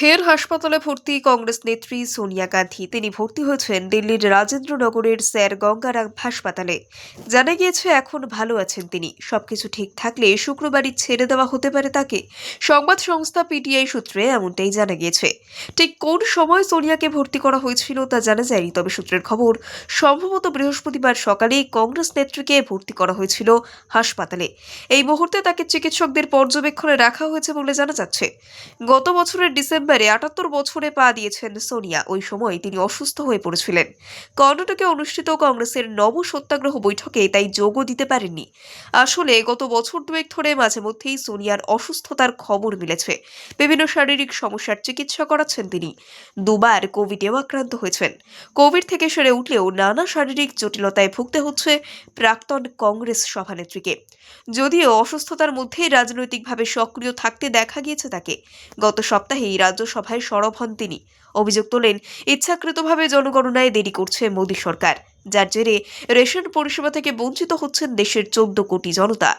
ফের হাসপাতালে ভর্তি কংগ্রেস নেত্রী সোনিয়া গান্ধী। তিনি ভর্তি হয়েছেন দিল্লির রাজেন্দ্রনগরের স্যার গঙ্গারাম হাসপাতালে। জানা গিয়েছে, এখন ভালো আছেন তিনি। সবকিছু ঠিক থাকলে শুক্রবারই ছেড়ে দেওয়া হতে পারে তাকে। সংবাদ সংস্থা পিটিআই সূত্রে এমনটাই জানা গিয়েছে। ঠিক কোন সময় সোনিয়াকে ভর্তি করা হয়েছিল তা জানা যায়নি, তবে সূত্রের খবর, সম্ভবত বৃহস্পতিবার সকালেই কংগ্রেস নেত্রীকে ভর্তি করা হয়েছিল হাসপাতালে। এই মুহূর্তে তাকে চিকিৎসকদের পর্যবেক্ষণে রাখা হয়েছে বলে জানা যাচ্ছে। গত বছরের ডিসেম্বরে আটাত্তর বছরে পা দিয়েছেন সোনিয়া। ওই সময় তিনি অসুস্থ হয়ে পড়েছিলেন। কর্ণাটকে অনুষ্ঠিত কংগ্রেসের নব সত্যাগ্রহ বৈঠকে তাই যোগও দিতে পারেননি। আসলে গত বছর দুয়েক ধরে মাঝে মধ্যেই সোনিয়ার অসুস্থতার খবর মিলেছে। বিভিন্ন শারীরিক সমস্যার চিকিৎসা করাচ্ছেন তিনি। দুবার কোভিডেও আক্রান্ত হয়েছেন। কোভিড থেকে সেরে উঠলেও নানা শারীরিক জটিলতায় ভুগতে হচ্ছে প্রাক্তন কংগ্রেস সভানেত্রীকে। যদিও অসুস্থতার মধ্যেই রাজনৈতিকভাবে সক্রিয় থাকতে দেখা গিয়েছে তাকে। গত সপ্তাহেই রাজ্যসভায় সরব হন তিনি। অভিযোগ তোলেন ইচ্ছাকৃতভাবে জনগণনায় দেরি করছে মোদী সরকার। যার জেরে রেশন পরিষেবা থেকে বঞ্চিত হচ্ছেন দেশের চোদ্দ কোটি জনতা।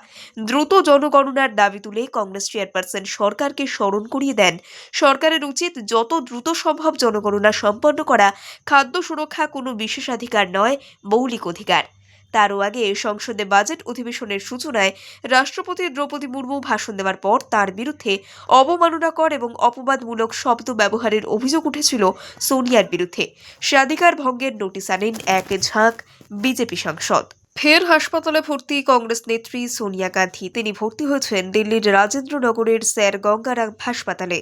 দ্রুত জনগণনার দাবি তুলে কংগ্রেস চেয়ারপারসন সরকারকে স্মরণ করিয়ে দেন। সরকারের উচিত যত দ্রুত সম্ভব জনগণনা সম্পন্ন করা। খাদ্য সুরক্ষা কোনো বিশেষাধিকার নয়, মৌলিক অধিকার। তারও আগে সংসদে বাজেট অধিবেশনের সূচনায় রাষ্ট্রপতি দ্রৌপদী মুর্মু ভাষণ দেওয়ার পর তার বিরুদ্ধে অবমাননাকর এবং অপবাদমূলক শব্দ ব্যবহারের অভিযোগ উঠেছিল সোনিয়ার বিরুদ্ধে। স্বাধিকার ভঙ্গের নোটিশ আনেন এক ঝাঁক বিজেপি সাংসদ। ফের হাসপাতালে ভর্তি কংগ্রেস নেত্রী সোনিয়া গান্ধী। তিনি ভর্তি হয়েছেন দিল্লির রাজেন্দ্রনগরের স্যার গঙ্গারাম হাসপাতালে।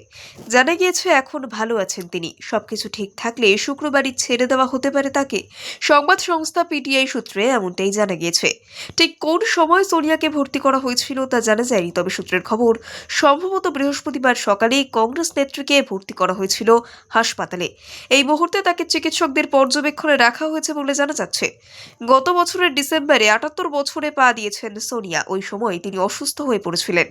জানা গিয়েছে, এখন ভালো আছেন তিনি। সবকিছু ঠিক থাকলে শুক্রবারই ছেড়ে দেওয়া হতে পারে তাকে। সংবাদ সংস্থা পিটিআই সূত্রে এমনটাই জানা গিয়েছে। ঠিক কোন সময় সোনিয়াকে ভর্তি করা হয়েছিল তা জানা যায়নি, তবে সূত্রের খবর, সম্ভবত বৃহস্পতিবার সকালেই কংগ্রেস নেত্রীকে ভর্তি করা হয়েছিল হাসপাতালে। এই মুহূর্তে তাকে চিকিৎসকদের পর্যবেক্ষণে রাখা হয়েছে বলে জানা যাচ্ছে। গত বছরের ডিসেম্বরে আটাত্তর বছরে পা দিয়েছেন সোনিয়া। ওই সময় তিনি অসুস্থ হয়ে পড়েছিলেন।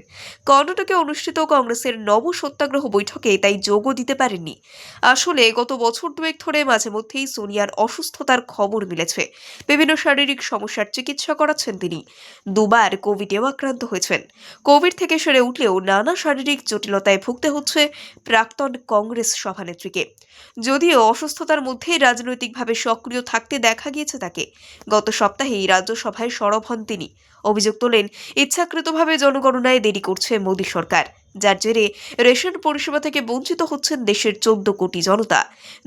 কর্ণাটকে অনুষ্ঠিত কংগ্রেসের নব সত্যাগ্রহ বৈঠকে তাই যোগও দিতে পারেননি। আসলে গত বছর দুয়েক ধরে মাঝে মধ্যেই সোনিয়ার অসুস্থতার খবর মিলেছে। বিভিন্ন শারীরিক সমস্যার চিকিৎসা করাচ্ছেন তিনি। দুবার কোভিডেও আক্রান্ত হয়েছেন। কোভিড থেকে সেরে উঠলেও নানা শারীরিক জটিলতায় ভুগতে হচ্ছে প্রাক্তন কংগ্রেস সভানেত্রীকে। যদিও অসুস্থতার মধ্যেই রাজনৈতিকভাবে সক্রিয় থাকতে দেখা গিয়েছে তাকে। গত সপ্তাহেই রাজ্যসভায় সরব হন তিনি। অভিযোগ তোলেন ইচ্ছাকৃতভাবে জনগণনায় দেরি করছে মোদী সরকার। যার জেরে রেশন পরিষেবা থেকে বঞ্চিত হচ্ছেন দেশের চোদ্দ কোটি জনতা।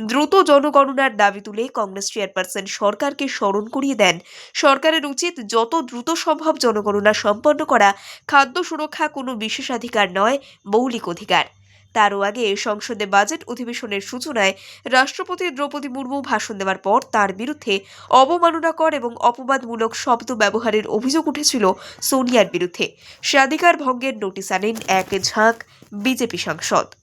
দ্রুত জনগণনার দাবি তুলে কংগ্রেস চেয়ারপারসন সরকারকে স্মরণ করিয়ে দেন। সরকারের উচিত যত দ্রুত সম্ভব জনগণনা সম্পন্ন করা। খাদ্য সুরক্ষা কোনো বিশেষাধিকার নয়, মৌলিক অধিকার। তারও আগে সংসদে বাজেট অধিবেশনের সূচনায় রাষ্ট্রপতি দ্রৌপদী মুর্মু ভাষণ দেওয়ার পর তার বিরুদ্ধে অবমাননাকর এবং অপবাদমূলক শব্দ ব্যবহারের অভিযোগ উঠেছিল সোনিয়ার বিরুদ্ধে। স্বাধিকার ভঙ্গের নোটিশ আনেন এক ঝাঁক বিজেপি সাংসদ।